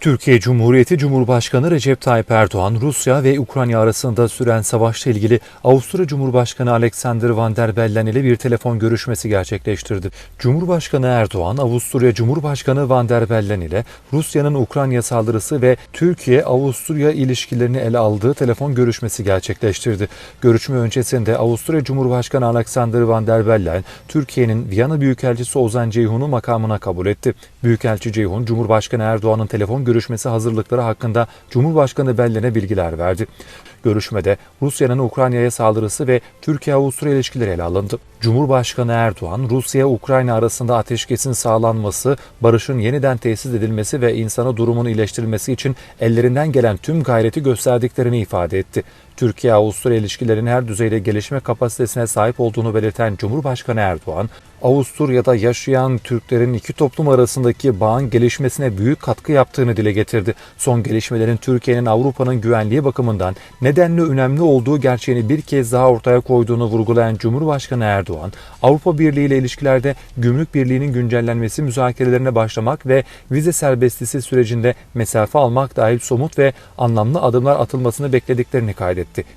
Türkiye Cumhuriyeti Cumhurbaşkanı Recep Tayyip Erdoğan, Rusya ve Ukrayna arasında süren savaşla ilgili Avusturya Cumhurbaşkanı Alexander Van der Bellen ile bir telefon görüşmesi gerçekleştirdi. Cumhurbaşkanı Erdoğan, Avusturya Cumhurbaşkanı Van der Bellen ile Rusya'nın Ukrayna saldırısı ve Türkiye-Avusturya ilişkilerini ele aldığı telefon görüşmesi gerçekleştirdi. Görüşme öncesinde Avusturya Cumhurbaşkanı Alexander Van der Bellen, Türkiye'nin Viyana Büyükelçisi Ozan Ceyhun'u makamına kabul etti. Büyükelçi Ceyhun, Cumhurbaşkanı Erdoğan'ın telefon görüşmesi hazırlıkları hakkında Cumhurbaşkanı Bellen'e bilgiler verdi. Görüşmede Rusya'nın Ukrayna'ya saldırısı ve Türkiye-Avusturya ilişkileri ele alındı. Cumhurbaşkanı Erdoğan, Rusya-Ukrayna arasında ateşkesin sağlanması, barışın yeniden tesis edilmesi ve insana durumun iyileştirilmesi için ellerinden gelen tüm gayreti gösterdiklerini ifade etti. Türkiye-Avusturya ilişkilerinin her düzeyde gelişme kapasitesine sahip olduğunu belirten Cumhurbaşkanı Erdoğan, Avusturya'da yaşayan Türklerin iki toplum arasındaki bağın gelişmesine büyük katkı yaptığını dile getirdi. Son gelişmelerin Türkiye'nin Avrupa'nın güvenliği bakımından nedenli önemli olduğu gerçeğini bir kez daha ortaya koyduğunu vurgulayan Cumhurbaşkanı Erdoğan, Avrupa Birliği ile ilişkilerde gümrük birliğinin güncellenmesi müzakerelerine başlamak ve vize serbestisi sürecinde mesafe almak dahil somut ve anlamlı adımlar atılmasını beklediklerini kaydetti.